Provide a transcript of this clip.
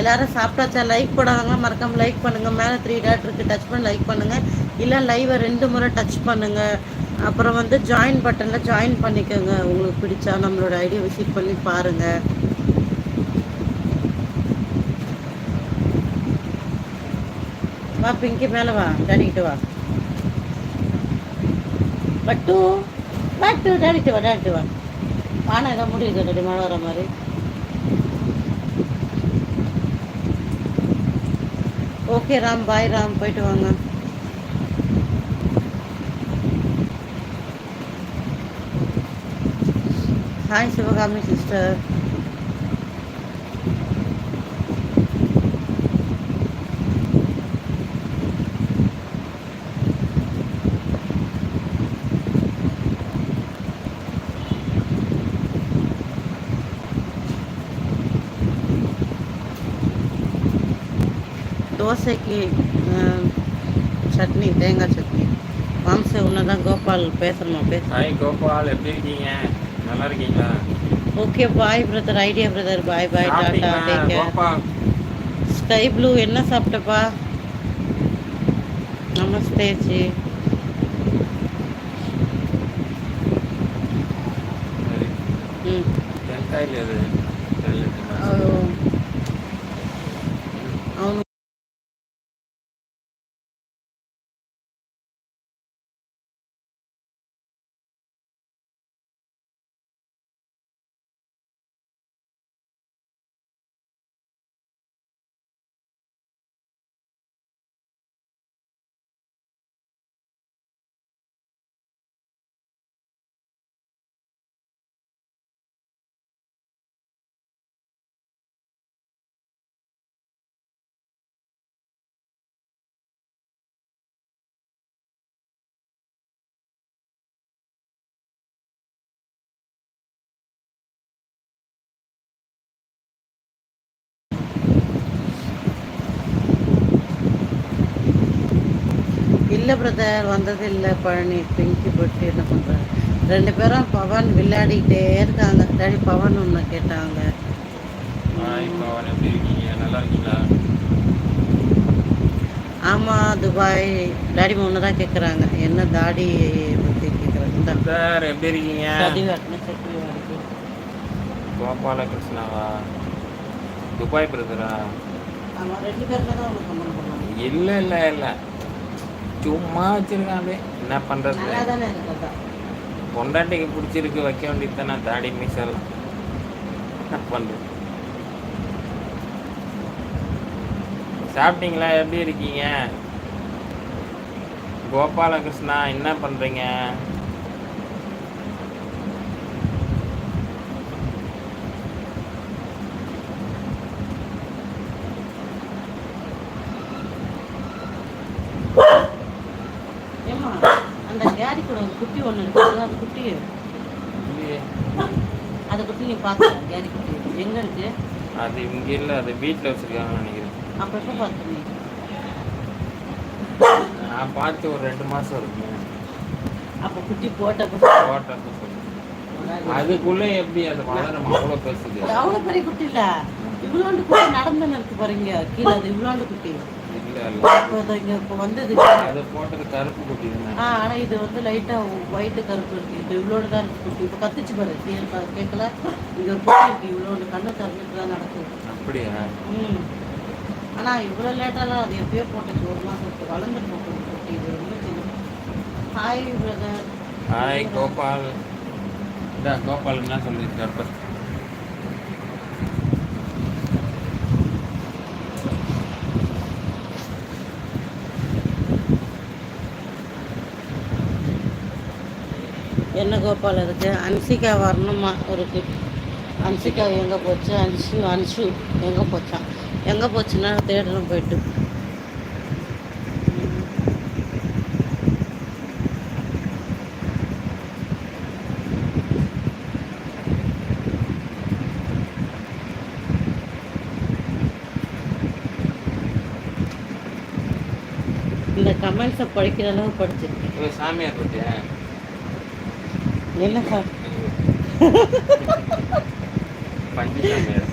எல்லாரும் சாப்பிட்டாச்சா? லைக் போடாதவங்க மறக்காம லைக் பண்ணுங்கள் மேலே த்ரீ டாட் இருக்குது டச் பண்ணி லைக் பண்ணுங்கள் இல்லை லைவை ரெண்டு முறை டச் பண்ணுங்கள் அப்புறம் வந்து ஜாயின் பட்டனில் ஜாயின் பண்ணிக்கோங்க. உங்களுக்கு பிடிச்சா நம்மளோட ஐடியா விசிட் பண்ணி பாருங்கள் வா பிங்கி மேலே வா. டாடிக்கிட்டு வா. பட்டு. பட்டு. டாடிட்டு வா டாடிட்டு வா. வானா ஏதோ முடியுது டேடி மழை வர மாதிரி. ஓகே ராம் பாய் ராம் போயிட்டு வாங்க. ஹாய் சிவகாமி சிஸ்டர் தோசைக்கு சட்னி தேங்காய் சட்னி. மாம்ச உன்னதான் கோபால் பேசணுமா? பேச. ஹாய் கோபால் எப்படி இருக்கீங்க? நல்லா இருக்கீங்களா? Okay bye brother idea brother bye bye tata? Take care sky blue என்ன சாப்பிட்டப்பா? நமஸ்தே ஜி ம். இல்லை பிரதர் வந்தது இல்லை பழனி. பிங்கி போட்டு என்ன பண்ணுறாரு ரெண்டு பேரும் பவன் விளையாடிக்கிட்டே இருக்காங்க. டாடி பவன் ஒன்று கேட்டாங்க. ஆமாம் துபாய். டாடி ஒன்று தான் கேட்குறாங்க என்ன தாடி பற்றி கேட்குறாங்க இந்த. சார் எப்படி இருக்கீங்க? சட்டி வரைக்கும் கோபால கிருஷ்ணாவா? துபாய் பிரதரா? ஆமாம் ரெண்டு பேருமே தான் பண்ணுவாங்க இல்லை இல்லை இல்லை. சும்மா வச்சிருக்கான். அப்படியே என்ன பண்ணுறது பொண்டாட்டிக்கு பிடிச்சிருக்கு வைக்க வேண்டியது தானே தாடி மீசல். என்ன பண்ணுறது சாப்பிட்டீங்களா? எப்படி இருக்கீங்க? கோபாலகிருஷ்ணா என்ன பண்ணுறீங்க கேரி கூட ஒரு குட்டி ஒன்று இருக்குது அது குட்டி. அதை குட்டி நீ பார்க்கல கேரி குட்டி. எங்கே இருக்கு? அது இங்கே இல்லை அது வீட்டில் வச்சுருக்காங்கன்னு நினைக்கிறேன். அப்போ எப்போ பார்த்து நீ நான் பார்த்து ஒரு ரெண்டு மாதம் இருக்குங்க. அப்போ குட்டி தோட்டத்தை சொல்லி. அதுக்குள்ளே எப்படி அது வளரும்? அவ்வளோ பேசுது. அவ்வளோ பெரிய குட்டி இல்லை. இவ்வளோண்டு குட்டி நடந்துன்னு இருக்கு பாருங்க கீழே அது இவ்வளோண்டு குட்டி. இல்லை இங்கே இப்போ வந்தது. அது போட்டது கருப்பு குட்டி ஆ ஆனால் இது வந்து லைட்டாக ஒயிட்டு கருப்பு இருக்கு. இப்போ இவ்வளோடு தான் இருக்கு குட்டி. இப்போ கத்துச்சு பாரு கேட்கல? இங்கே ஒரு குட்டி கண்ணை திறந்துட்டு தான் நடக்குது. அப்படியா? ம். ஆனால் இவ்வளோ லேட்டாலாம் அது எப்பயோ போட்டுச்சு ஒரு வளர்ந்து போட்டு குட்டி. இது ரொம்ப சின்ன. Hi brother hi Gopal. Gopal என்ன சொல்லியிருக்காரு என்ன கோபால் இருக்குது அன்சிகா வரணுமா? ஒரு அன்சிகா எங்கே போச்சு? அன்சு அன்சு எங்கே போச்சான் எங்கே போச்சுன்னா தேடணும் போயிட்டு. இந்த கமெண்ட்ஸை படிக்கிற அளவு படிச்சிருக்கேன். சாமியார் பற்றியா என்ன சார் பஞ்சு சாமியார்